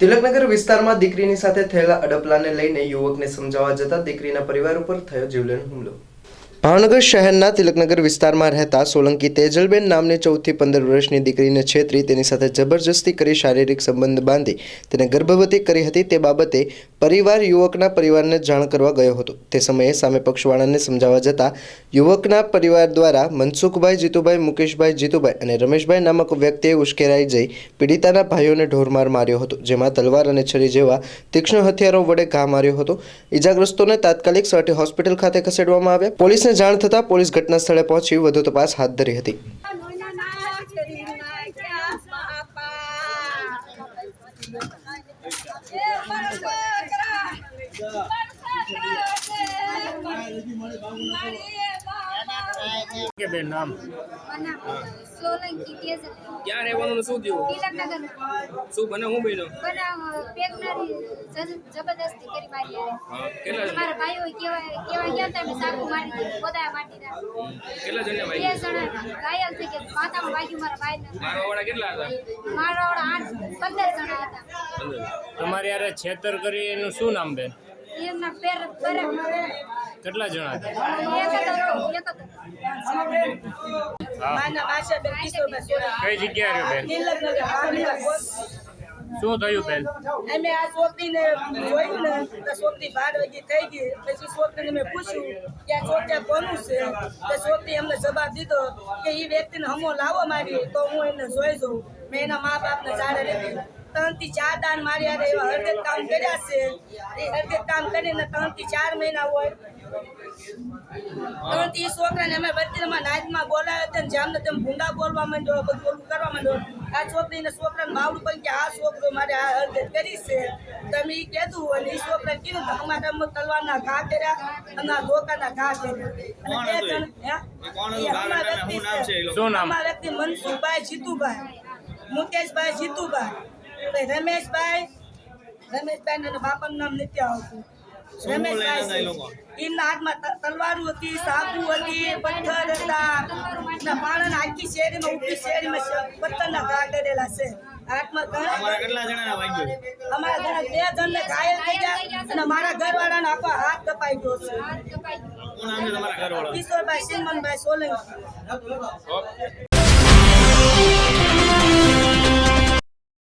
તિલકનગર વિસ્તારમાં દીકરીની સાથે થયેલા અડપલાને લઈને યુવકને સમજાવવા જતા દીકરીના પરિવાર ઉપર થયો જીવલેણ હુમલો. ભાવનગર શહેરના તિલકનગર વિસ્તારમાં રહેતા સોલંકી તેજલબેન નામની ચૌદથી પંદર વર્ષની દીકરીને છેતરી તેની સાથે જબરજસ્તી કરી શારીરિક સંબંધ બાંધી તેને ગર્ભવતી કરી હતી. તે બાબતે પરિવાર યુવકના પરિવારને જાણ કરવા ગયો હતો. તે સમયે સામે પક્ષવાળાને સમજાવવા જતાં યુવકના પરિવાર દ્વારા મનસુખભાઈ, જીતુભાઈ, મુકેશભાઈ, જીતુભાઈ અને રમેશભાઈ નામક વ્યક્તિએ ઉશ્કેરાઈ જઈ પીડિતાના ભાઈઓને ઢોરમાર માર્યો હતો, જેમાં તલવાર અને છરી જેવા તીક્ષ્ણ હથિયારો વડે ઘા માર્યો હતો. ઈજાગ્રસ્તોને તાત્કાલિક સર્ટી હોસ્પિટલ ખાતે ખસેડવામાં આવ્યા. પોલીસને જાણ થતાં પોલીસ ઘટના સ્થળે પહોંચી વધુ તપાસ હાથ ધરી હતી. કે બેન નામ સોલંકી ક્યાં રહેવાનું શું થયું? તિલકનગર શું બને હું બન્યો બનાવ પેગનારી જબરદસ્તી કરી મારી હા, કેટલા મારા ભાઈઓ કેવા કેવા ગયા હતા મેં સાકુ મારી દીધી પોતા માટી ના કેટલા જણને બે જણા ઘાયલ થઈ ગયા માથામાં વાગ્યું મારા ભાઈને. મારવા વાળા કેટલા હતા? મારા વાળા જણા હતા. તમારી યારે છેતર કરી એનું શું નામ બેન? પેર પર. કેટલા જણા હતા એક હતો એક હતો હા માના માસા બેન કિશોરભાઈ સોલંકી. કઈ જગ્યાએ બેન? શું થયું બેન? અમે આ છોકરીને જોયું ને તો છોકરી બાર વાગે થઈ ગઈ. પછી છોકરીને મેં પૂછ્યું કે આ છોકરી કોનું છે? તો છોકરી અમને જવાબ દીધો કે એ વ્યક્તિને હમો લાવો મારી તો હું એને જોઈ જઉં. મેં એના મા બાપને જાડે લીધી. ત્રણથી ચાર દાન મારી હારે એવા હળદેક કામ કર્યા છે. એ હળદેક કામ કરીને ત્રણથી ચાર મહિના હોય. ત્રણથી છોકરાને અમે વચ્ચેમાં નાચમાં ને જેમને તેમ ભૂંડા બોલવા માંડ્યો બધું ઓલું કરવા માંડ્યો. આ છોકરીને છોકરાને બાવડું પણ કે આ છોકરો મારે આ હરકત કરી છે. તમે એ કીધું અને એ છોકરાને કીધું તો અમારે અમુક તલવારના ઘા કર્યા અને આ ધોકાના ઘા કર્યા. અમારા વ્યક્તિ છે. શું નામ? અમારા વ્યક્તિ મનસુખભાઈ જીતુભાઈ. મુકેશભાઈ જીતુભાઈ. રમેશભાઈ રમેશભાઈ ને બાપાનું નામ નથી આવતું રમેશભાઈ એમના હાથમાં તલવારું હતી સાબુ હતી પથ્થર હતા. ના પાણન આખી શેરીમાં ઊભી શેરીમાં પથ્થરના ઘા કરેલા છે. હાથમાં ઘણા કેટલા જણા વાગ્યું? અમારા ઘણા બે જણને ઘાયલ થઈ ગયા અને મારા ઘરવાળાનો આખો હાથ કપાઈ ગયો છે. કિશોરભાઈ સિમનભાઈ સોલંકી.